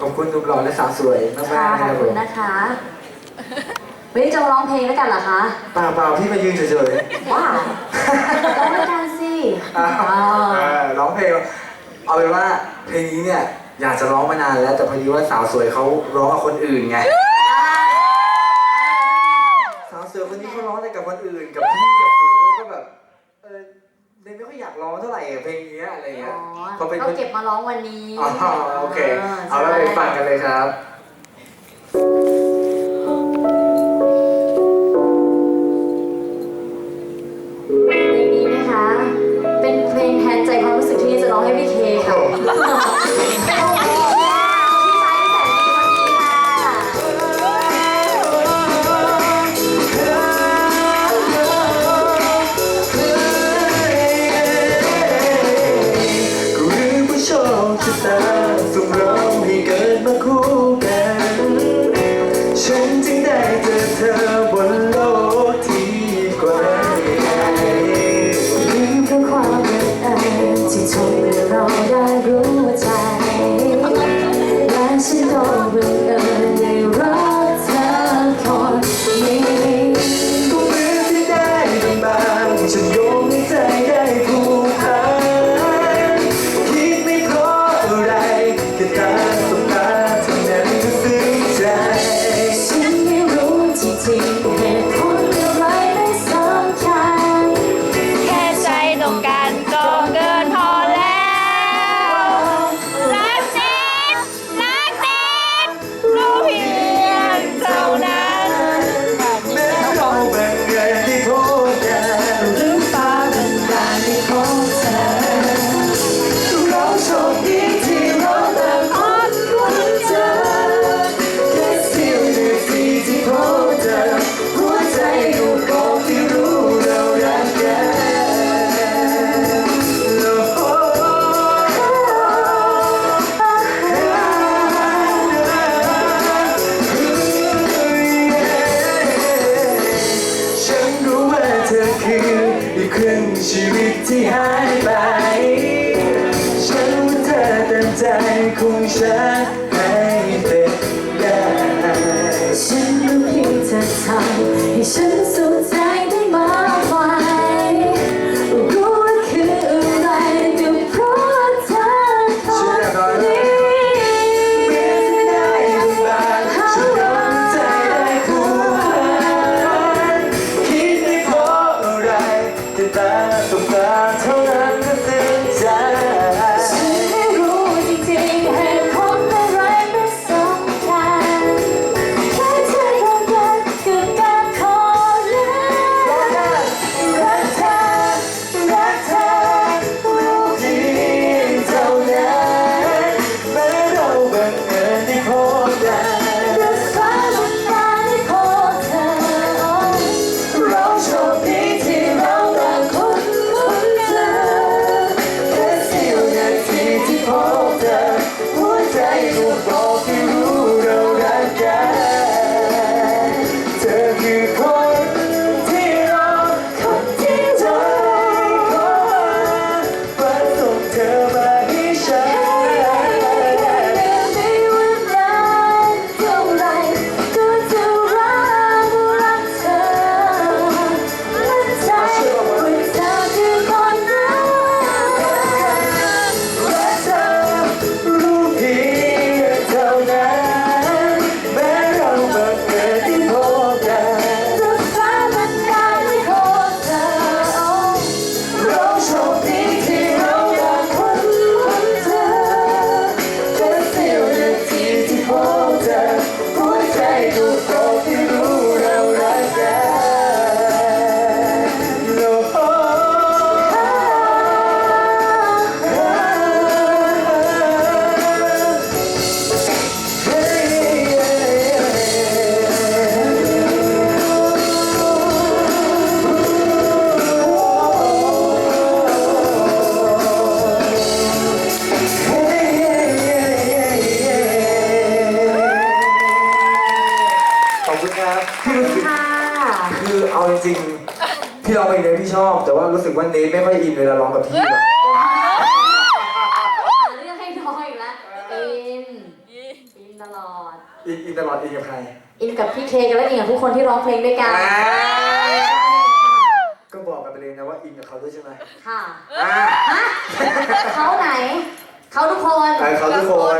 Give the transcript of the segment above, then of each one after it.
ขอบคุณหนุ่มหล่อและสาวสวยมากๆนะขคอบรับผคุณมนะคะวันนี้จะร้องเพลงด้วยกันเหรอคะเปล่าเปล่าพี่มายืนเฉยๆว้าร้องด้วยกันสิร้องเพลงเอาเป็นว่าเพลงนี้เนี่ยอยากจะร้องมานานแล้วแต่พอดีว่าสาวสวยเขาร้องกับคนอื่นไง สาวสวยคนนี้เขาร้องอะไรกับคนอื่นกับพี่กับหนูก็แบบเออ เลยไม่ค่อยอยากร้องเท่าไหร่เพลงนี้อะไรเงี้ยเขาเก็บมาร้องวันนี้โอเค เอาล้ไปฟังกันเลยครับ ชคชะตาส่งเราให้เกิดมาคู่กันฉันจึงได้เจอเธอ ครึ่งชีวิตที่หายไป ฉันว่าเธอเต็มใจคงฉันให้เป็นได้ฉันต้พี่จะทำให้ฉัน don't จริงพี่ร้องเพลงเนทพี่ชอบ แต่ว่ารู้สึกว่าเนทไม่ค่อยอินเวลาร้องกับพี่อะเรื่องให้น้อยอีกแล้วอินอินตลอด อินตลอดอินกับใคร อินกับพี่เคกันและอินกับผู้คนที่ร้องเพลงด้วยกันก็บอกกันไปเลยนะว่าอินกับเขาด้วยใช่ไหมค่ะฮะเขาไหน เขาทุกคน ไปเขาทุกคน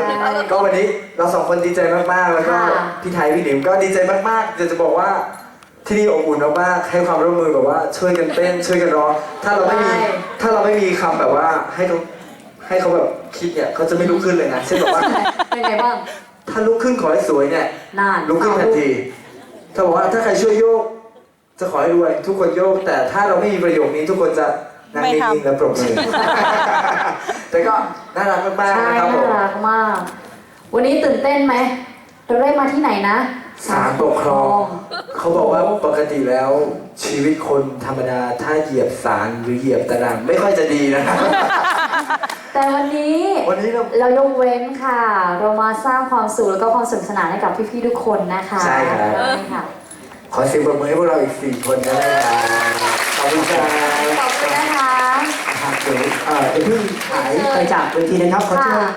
ก็วันนี้เราสองคนดีใจมากๆ แล้วก็พี่ไทยพี่หนิมก็ดีใจมากๆเดี๋ยวจะบอกว่า ที่นี่อบอุ่นมากๆให้ความร่วมมือแบบว่าช่วยกันเต้น ช่วยกันร้องถ้าเราไม่มีถ้าเราไม่มีคำแบบว่าให้เขาให้เขาแบบคิดเนี่ยเขาจะไม่ลุกขึ้นเลยนะเช่นแบบว่า เป็นไงบ้างถ้าลุกขึ้นขอให้สวยเนี่ย นานลุกขึ้นทันที ถ้าบอกว่าถ้าใครช่วยโยก จะขอให้รวย ทุกคนโยก แต่ถ้าเราไม่มีประโยคนี้ทุกคนจะนั่งไม่นิ่ทำ งๆและปรบมือ แต่ก็น่ารักมากใช่ๆนะครับผน่ามรักมาก วันนี้ตื่นเต้นไหมเราได้มาที่ไหนนะ ศาลปกครอง เขาบอกว่าปกติแล้วชีวิตคนธรรมดาถ้าเหยียบศาลหรือเหยียบตารางไม่ค่อยจะดีนะครับ แต่วันนี้วันนี้เราเรายกเว้นค่ะ เรามาสร้างความสุขแล้วก็ความสนุกสนานให้กับพี่ๆทุกคนนะคะใช่ครับใช่ค่ะ ขอเสียงปรบมือให้พวกเราอีกสี่คนกันเลยครับขอบคุณครับขอบคุณนะคะ ครับเดี๋ยวเอ่อเดี๋ยวเพิ่งหายไปจากเวทีนะครับขอเชิญค่ะ